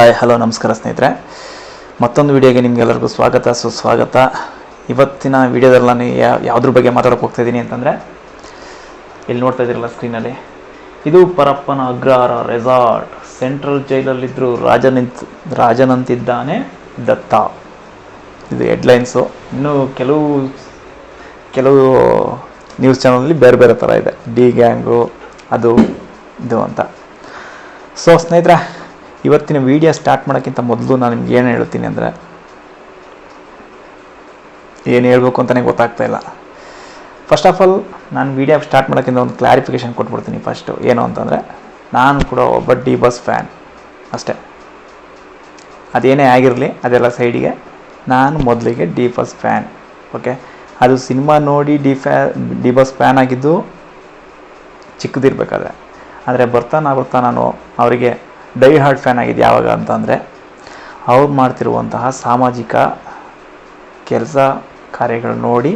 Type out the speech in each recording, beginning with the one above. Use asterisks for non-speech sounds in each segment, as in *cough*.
Hi hello ನಮಸ್ಕಾರ ಸ್ನೇಹಿತರೆ. ಮತ್ತೊಂದು ವಿಡಿಯೋಗೆ ನಿಮಗೆಲ್ಲರಿಗೂ ಸ್ವಾಗತ. ಸುಸ್ವಾಗತ ಇವತ್ತಿನ ವಿಡಿಯೋದಲ್ಲಿ ನಾನು ಯಾವುದ್ರ ಬಗ್ಗೆ ಮಾತಾಡೋಕೆ ಹೋಗ್ತಾ ಇದ್ದೀನಿ ಅಂತಂದರೆ, ಇಲ್ಲಿ ನೋಡ್ತಾ ಇದ್ದೀರಲ್ಲ ಸ್ಕ್ರೀನಲ್ಲಿ ಇದು ಪರಪ್ಪನ ಅಗ್ರಹಾರ ರೆಸಾರ್ಟ್ ಸೆಂಟ್ರಲ್ ಜೈಲಲ್ಲಿದ್ದರು ರಾಜನಿಂತ ರಾಜನಂತಿದ್ದಾನೆ ದತ್ತ. ಇದು ಹೆಡ್ಲೈನ್ಸು ಇನ್ನು ಕೆಲವು ಕೆಲವು ನ್ಯೂಸ್ ಚಾನಲಲ್ಲಿ ಬೇರೆ ಬೇರೆ ಥರ ಇದೆ. ಡಿ ಗ್ಯಾಂಗು ಅದು, ಇದು ಅಂತ. ಸೊ ಸ್ನೇಹಿತರೆ ಇವತ್ತಿನ ವಿಡಿಯೋ ಸ್ಟಾರ್ಟ್ ಮಾಡೋಕ್ಕಿಂತ ಮೊದಲು ನಾನು ನಿಮ್ಗೆ ಏನು ಹೇಳ್ತೀನಿ ಅಂದರೆ, ಏನು ಹೇಳಬೇಕು ಅಂತಲೇ ಗೊತ್ತಾಗ್ತಾ ಇಲ್ಲ. ಫಸ್ಟ್ ಆಫ್ ಆಲ್ ನಾನು ವಿಡಿಯೋ ಸ್ಟಾರ್ಟ್ ಮಾಡೋಕ್ಕಿಂತ ಒಂದು ಕ್ಲಾರಿಫಿಕೇಷನ್ ಕೊಟ್ಬಿಡ್ತೀನಿ ಫಸ್ಟು ಏನು ಅಂತಂದರೆ, ನಾನು ಕೂಡ ಒಬ್ಬ ಡಿ ಬಸ್ ಫ್ಯಾನ್ ಅಷ್ಟೇ. ಅದೇನೇ ಆಗಿರಲಿ, ಅದೆಲ್ಲ ಸೈಡಿಗೆ ನಾನು ಮೊದಲಿಗೆ ಡಿ ಬಸ್ ಫ್ಯಾನ್ ಓಕೆ ಅದು ಸಿನಿಮಾ ನೋಡಿ ಡಿ ಫ್ಯಾ ಡಿ ಬಸ್ ಫ್ಯಾನ್ ಆಗಿದ್ದು ಚಿಕ್ಕದಿರ್ಬೇಕಾದ್ರೆ. ಆದರೆ ಬರ್ತಾನ ಬರ್ತಾ ನಾನು ಅವರಿಗೆ ಡೈ ಹಾರ್ಟ್ ಫ್ಯಾನ್ ಆಗಿದ್ದು ಯಾವಾಗ ಅಂತಂದರೆ, ಅವ್ರು ಮಾಡ್ತಿರುವಂತಹ ಸಾಮಾಜಿಕ ಕೆಲಸ ಕಾರ್ಯಗಳು ನೋಡಿ,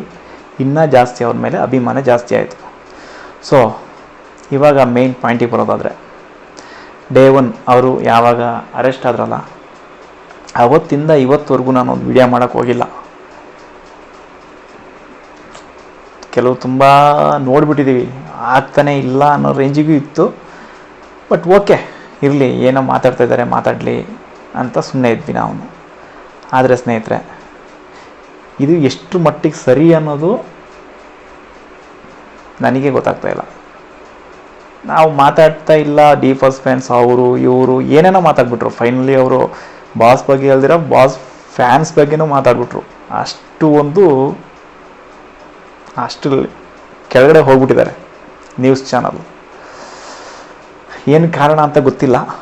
ಇನ್ನೂ ಜಾಸ್ತಿ ಅವ್ರ ಮೇಲೆ ಅಭಿಮಾನ ಜಾಸ್ತಿ ಆಯಿತು. ಸೊ ಇವಾಗ ಮೇನ್ ಪಾಯಿಂಟಿಗೆ ಬರೋದಾದರೆ ಡೇ ಒನ್ ಅವರು ಯಾವಾಗ ಅರೆಸ್ಟ್ ಆದ್ರಲ್ಲ, ಅವತ್ತಿಂದ ಇವತ್ತುವರೆಗೂ ನಾನು ಒಂದು ವಿಡಿಯೋ ಮಾಡೋಕ್ಕೆ ಹೋಗಿಲ್ಲ. ಕೆಲವು ತುಂಬ ನೋಡಿಬಿಟ್ಟಿದ್ದೀವಿ ಆಗ್ತಾನೆ ಇಲ್ಲ ಅನ್ನೋ ರೇಂಜಿಗೂ ಇತ್ತು ಬಟ್ ಓಕೆ ಇರಲಿ, ಏನೋ ಮಾತಾಡ್ತಾ ಇದ್ದಾರೆ ಮಾತಾಡಲಿ ಅಂತ ಸುಮ್ಮನೆ ಇದ್ವಿ ನಾವು. ಆದರೆ ಸ್ನೇಹಿತರೆ, ಇದು ಎಷ್ಟು ಮಟ್ಟಿಗೆ ಸರಿ ಅನ್ನೋದು ನನಗೆ ಗೊತ್ತಾಗ್ತಾ ಇಲ್ಲ. ನಾವು ಮಾತಾಡ್ತಾ ಇಲ್ಲ ಡಿ ಫ್ಯಾನ್ಸ್ ಅವರು, ಇವರು, ಏನೇನೋ ಮಾತಾಡ್ಬಿಟ್ರು. ಫೈನಲಿ ಅವರು ಬಾಸ್ ಬಗ್ಗೆ ಹೇಳ್ದಿರ ಬಾಸ್ ಫ್ಯಾನ್ಸ್ ಬಗ್ಗೆನೂ ಮಾತಾಡ್ಬಿಟ್ರು. ಅಷ್ಟು ಒಂದು, ಅಷ್ಟು ಕೆಳಗಡೆ ಹೋಗ್ಬಿಟ್ಟಿದ್ದಾರೆ ನ್ಯೂಸ್ ಚಾನಲ್ ಏನು ಕಾರಣ ಅಂತ ಗೊತ್ತಿಲ್ಲ.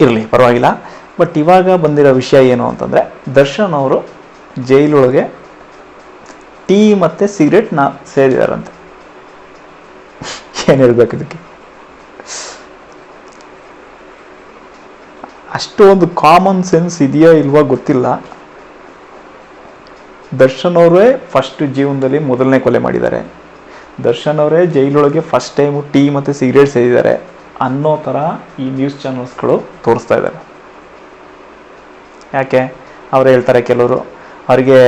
ಇರಲಿ, ಪರವಾಗಿಲ್ಲ. ಬಟ್ ಇವಾಗ ಬಂದಿರೋ ವಿಷಯ ಏನು ಅಂತಂದರೆ, ದರ್ಶನ್ ಅವರು ಜೈಲೊಳಗೆ ಟೀ ಮತ್ತು ಸಿಗರೇಟ್ನ ಸೇರಿದಾರಂತೆ. ಏನು ಹೇಳ್ಬೇಕು ಇದಕ್ಕೆ? ಅಷ್ಟೊಂದು ಕಾಮನ್ ಸೆನ್ಸ್ ಇದೆಯೋ ಇಲ್ವೋ ಗೊತ್ತಿಲ್ಲ. ದರ್ಶನ್ ಅವರೇ ಫಸ್ಟ್ ಜೀವನದಲ್ಲಿ ಮೊದಲನೇ ಕೊಲೆ ಮಾಡಿದ್ದಾರೆ. ದರ್ಶನ್ ಅವರೇ ಜೈಲೊಳಗೆ ಫಸ್ಟ್ ಟೈಮು ಟೀ ಮತ್ತು ಸಿಗರೇಟ್ ಸೇರಿದ್ದಾರೆ ಅನ್ನೋ ಥರ ಈ ನ್ಯೂಸ್ ಚಾನಲ್ಸ್ಗಳು ತೋರಿಸ್ತಾ ಇದ್ದಾರೆ ಯಾಕೆ? ಅವ್ರು ಹೇಳ್ತಾರೆ ಕೆಲವರು, ಅವರಿಗೆ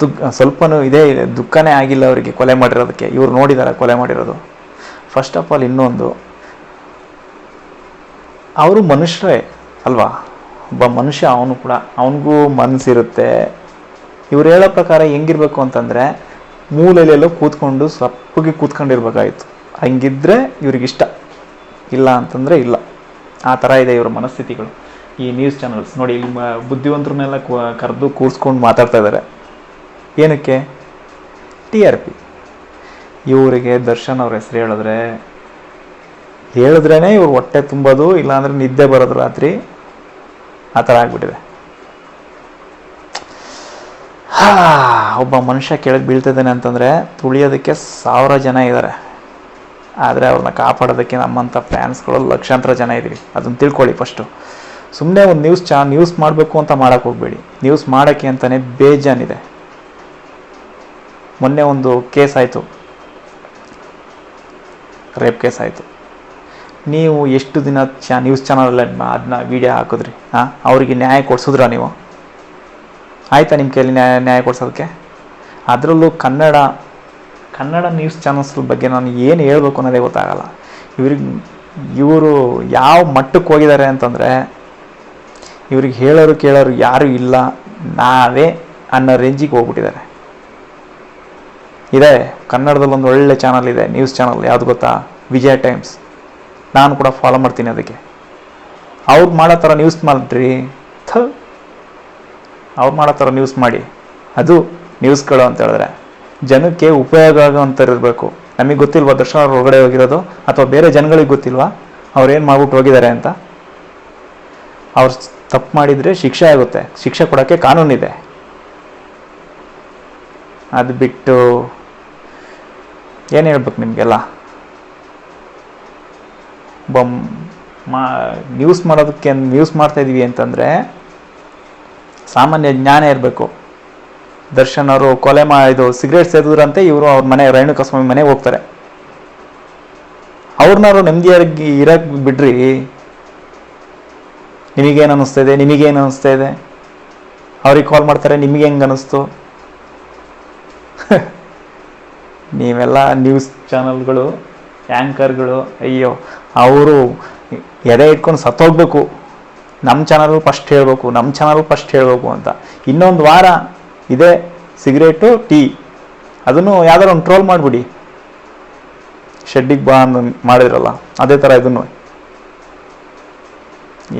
ದುಃಖ ಸ್ವಲ್ಪನೂ ಇದೇ ಇದೆ, ದುಃಖನೇ ಆಗಿಲ್ಲ ಅವರಿಗೆ ಕೊಲೆ ಮಾಡಿರೋದಕ್ಕೆ. ಇವ್ರು ನೋಡಿದ್ದಾರೆ ಕೊಲೆ ಮಾಡಿರೋದು. ಫಸ್ಟ್ ಆಫ್ ಆಲ್ ಇನ್ನೊಂದು, ಅವರು ಮನುಷ್ಯರೇ ಅಲ್ವಾ? ಒಬ್ಬ ಮನುಷ್ಯ ಅವನು ಕೂಡ, ಅವನಿಗೂ ಮನಸ್ಸಿರುತ್ತೆ ಇವ್ರು ಹೇಳೋ ಪ್ರಕಾರ ಹೆಂಗಿರ್ಬೇಕು ಅಂತಂದರೆ ಮೂಲೆಯಲ್ಲೆಲ್ಲೋ ಕೂತ್ಕೊಂಡು ಸಪ್ಪಗೆ ಕೂತ್ಕೊಂಡಿರ್ಬೇಕಾಯ್ತು. ಹಂಗಿದ್ರೆ ಇವ್ರಿಗಿಷ್ಟ. ಇಲ್ಲ ಅಂತಂದರೆ ಇಲ್ಲ. ಆ ಥರ ಇದೆ ಇವರ ಮನಸ್ಥಿತಿಗಳು. ಈ ನ್ಯೂಸ್ ಚಾನಲ್ಸ್ ನೋಡಿ, ಇಲ್ಲಿ ಬುದ್ಧಿವಂತರನ್ನೆಲ್ಲ ಕರೆದು ಕೂರಿಸ್ಕೊಂಡು ಮಾತಾಡ್ತಾ ಇದ್ದಾರೆ ಏನಕ್ಕೆ? T R P. ಇವರಿಗೆ ದರ್ಶನ್ ಅವ್ರ ಹೆಸರು ಹೇಳಿದ್ರೆ ಹೇಳಿದ್ರೇ ಇವ್ರು ಹೊಟ್ಟೆ ತುಂಬೋದು, ಇಲ್ಲಾಂದ್ರೆ ನಿದ್ದೆ ಬರೋದು ರಾತ್ರಿ. ಆ ಥರ ಆಗ್ಬಿಟ್ಟಿದೆ. ಒಬ್ಬ ಮನುಷ್ಯ ಕೆಳಗೆ ಬೀಳ್ತಿದ್ದಾನೆ ಅಂತಂದರೆ ತುಳಿಯೋದಕ್ಕೆ ಸಾವಿರ ಜನ ಇದ್ದಾರೆ ಆದರೆ ಅವ್ರನ್ನ ಕಾಪಾಡೋದಕ್ಕೆ ನಮ್ಮಂಥ ಫ್ಯಾನ್ಸ್ಗಳು ಲಕ್ಷಾಂತರ ಜನ ಇದ್ದೀವಿ ಅದನ್ನು ತಿಳ್ಕೊಳ್ಳಿ ಫಸ್ಟು ಸುಮ್ಮನೆ ಒಂದು ನ್ಯೂಸ್ ಚಾ ನ್ಯೂಸ್ ಮಾಡಬೇಕು ಅಂತ ಮಾಡೋಕ್ಕೆ ಹೋಗಬೇಡಿ. ನ್ಯೂಸ್ ಮಾಡೋಕ್ಕೆ ಅಂತಲೇ ಬೇಜಾನಿದೆ. ಮೊನ್ನೆ ಒಂದು ಕೇಸ್ ಆಯಿತು. ರೇಪ್ ಕೇಸ್ ಆಯಿತು. ನೀವು ಎಷ್ಟು ದಿನ ಚ ನ್ಯೂಸ್ ಚಾನಲಲ್ಲಿ ಅದನ್ನ ವಿಡಿಯೋ ಹಾಕಿದ್ರಿ? ಹಾಂ ಅವರಿಗೆ ನ್ಯಾಯ ಕೊಡ್ಸಿದ್ರಾ ನೀವು? ಆಯಿತಾ ನಿಮ್ಮ ಕೈಯಲ್ಲಿ ನ್ಯಾಯ ನ್ಯಾಯ ಕೊಡ್ಸೋದಕ್ಕೆ? ಅದರಲ್ಲೂ ಕನ್ನಡ ಕನ್ನಡ ನ್ಯೂಸ್ ಚಾನಲ್ಸ್ ಬಗ್ಗೆ ನಾನು ಏನು ಹೇಳಬೇಕು ಅನ್ನೋದೇ ಗೊತ್ತಾಗಲ್ಲ. ಇವ್ರಿಗೆ, ಇವರು ಯಾವ ಮಟ್ಟಕ್ಕೆ ಹೋಗಿದ್ದಾರೆ ಅಂತಂದರೆ, ಇವ್ರಿಗೆ ಹೇಳೋರು ಕೇಳೋರು ಯಾರೂ ಇಲ್ಲ, ನಾವೇ ಅನ್ನೋ ರೇಂಜಿಗೆ ಹೋಗ್ಬಿಟ್ಟಿದ್ದಾರೆ. ಇದೆ, ಕನ್ನಡದಲ್ಲಿ ಒಂದು ಒಳ್ಳೆ ಚಾನಲ್ ಇದೆ ನ್ಯೂಸ್ ಚಾನಲ್ ಯಾವುದು ಗೊತ್ತಾ? ವಿಜಯ ಟೈಮ್ಸ್. ನಾನು ಕೂಡ ಫಾಲೋ ಮಾಡ್ತೀನಿ ಅದಕ್ಕೆ. ಅವ್ರು ಮಾಡೋ ಥರ ನ್ಯೂಸ್ ಮಾಡ್ರಿ ಥ. ಅವ್ರು ಮಾಡೋ ಥರ ನ್ಯೂಸ್ ಮಾಡಿ. ಅದು ನ್ಯೂಸ್ಗಳು ಅಂತ ಹೇಳಿದ್ರೆ. ಜನಕ್ಕೆ ಉಪಯೋಗ ಆಗೋವಂಥವ್ರು ನಮಗೆ ಗೊತ್ತಿಲ್ವಾ ದರ್ಶನ ಅವ್ರು ಹೊರಗಡೆ ಹೋಗಿರೋದು? ಅಥವಾ ಬೇರೆ ಜನಗಳಿಗೆ ಗೊತ್ತಿಲ್ವಾ? ಅವ್ರು ಏನು ಮಾಡ್ಬಿಟ್ಟು ಹೋಗಿದ್ದಾರೆ ಅಂತ? ಅವ್ರು ತಪ್ಪು ಮಾಡಿದರೆ ಶಿಕ್ಷೆ ಆಗುತ್ತೆ. ಶಿಕ್ಷೆ ಕೊಡೋಕ್ಕೆ ಕಾನೂನಿದೆ ಅದು ಬಿಟ್ಟು ಏನು ಹೇಳ್ಬೇಕು ನಿಮಗೆಲ್ಲ? ಬಮ್, ಮಾ ನ್ಯೂಸ್ ಮಾಡೋದಕ್ಕೆ ನ್ಯೂಸ್ ಮಾಡ್ತಾ ಇದ್ದೀವಿ ಅಂತಂದರೆ ಸಾಮಾನ್ಯ ಜ್ಞಾನ ಇರಬೇಕು. ದರ್ಶನ್ ಅವರು ಕೊಲೆ ಮಾ ಇದು ಸಿಗರೇಟ್ ಸೇದಿದ್ರಂತೆ ಇವರು ಅವ್ರ ಮನೆ, ರೇಣುಕಸ್ವಾಮಿ ಮನೆಗೆ ಹೋಗ್ತಾರೆ. ಅವ್ರನ್ನಾರು ನೆಮ್ಮದಿಯಾಗಿ ಇರಕ್ಕೆ ಬಿಡ್ರಿ. ನಿಮಗೇನು ಅನ್ನಿಸ್ತಾ ಇದೆ? ನಿಮಗೇನು ಅನ್ನಿಸ್ತಾ ಇದೆ? ಅವ್ರಿಗೆ ಕಾಲ್ ಮಾಡ್ತಾರೆ, ನಿಮಗೆ ಹೆಂಗೆ ಅನ್ನಿಸ್ತು *laughs* ನೀವೆಲ್ಲ ನ್ಯೂಸ್ ಚಾನಲ್ಗಳು ಆ್ಯಂಕರ್ಗಳು ಅಯ್ಯೋ, ಅವರು ಎದೆ ಇಟ್ಕೊಂಡು ಸತ್ತೋಗ್ಬೇಕು. ನಮ್ಮ ಚಾನಲ್ ಫಸ್ಟ್ ಹೇಳಬೇಕು ನಮ್ಮ ಚಾನಲ್ ಫಸ್ಟ್ ಹೇಳಬೇಕು ಅಂತ. ಇನ್ನೊಂದು ವಾರ ಇದೆ ಸಿಗರೇಟು, ಟೀ. ಅದನ್ನು ಯಾವ್ದಾರು ಒಂದು ಟ್ರೋಲ್ ಮಾಡಿಬಿಡಿ. ಶೆಡ್ಡಿಗೆ ಬಾ ಅಂದ್ ಮಾಡಿದ್ರಲ್ಲ, ಅದೇ ಥರ ಇದನ್ನು.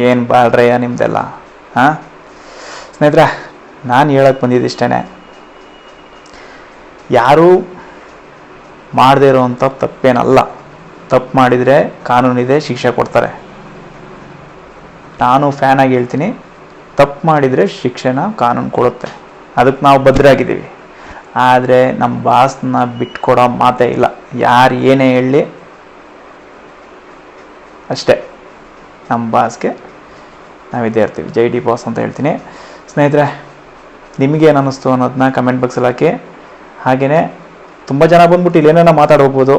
ಏನು ಬಾಳ್ರಯ್ಯ ನಿಮ್ದೆಲ್ಲ ಹಾಂ ಸ್ನೇಹಿತರೆ, ನಾನು ಹೇಳಕ್ಕೆ ಬಂದಿದ್ದಿಷ್ಟೇ ಯಾರೂ ಮಾಡದೇ ಇರೋವಂಥ ತಪ್ಪೇನಲ್ಲ. ತಪ್ಪು ಮಾಡಿದರೆ ಕಾನೂನಿದೆ, ಶಿಕ್ಷೆ ಕೊಡ್ತಾರೆ. ನಾನು ಫ್ಯಾನ್ ಆಗಿ ಹೇಳ್ತೀನಿ. ತಪ್ಪು ಮಾಡಿದರೆ ಶಿಕ್ಷೆನ ಕಾನೂನು ಕೊಡುತ್ತೆ. ಅದಕ್ಕೆ ನಾವು ಭದ್ರಾಗಿದ್ದೀವಿ. ಆದರೆ ನಮ್ಮ ಬಾಸ್ನ ಬಿಟ್ಕೊಡೋ ಮಾತೇ ಇಲ್ಲ. ಯಾರು ಏನೇ ಹೇಳಲಿ ಅಷ್ಟೇ. ನಮ್ಮ ಬಾಸ್ಗೆ ನಾವಿದ್ದೇ ಇರ್ತೀವಿ. ಜೈ ಡಿ ಬಾಸ್ ಅಂತ ಹೇಳ್ತೀನಿ. ಸ್ನೇಹಿತರೆ ನಿಮಗೇನು ಅನ್ನಿಸ್ತು ಅನ್ನೋದನ್ನ ಕಮೆಂಟ್ ಬಾಕ್ಸಲ್ಲಿ ಹಾಕಿ. ಹಾಗೆಯೇ ತುಂಬ ಜನ ಬಂದ್ಬಿಟ್ಟು ಇಲ್ಲಿ ಏನೇನೋ ಮಾತಾಡೋಗ್ಬೋದು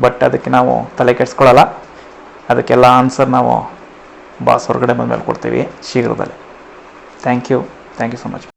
ಬಟ್ ಅದಕ್ಕೆ ನಾವು ತಲೆ ಕೆಡಿಸ್ಕೊಳ್ಳಲ್ಲ ಅದಕ್ಕೆಲ್ಲ ಆನ್ಸರ್ ನಾವು ಬಾಸ್ ಹೊರಗಡೆ ಬಂದಮೇಲೆ ಕೊಡ್ತೀವಿ ಶೀಘ್ರದಲ್ಲೇ. Thank you thank you so much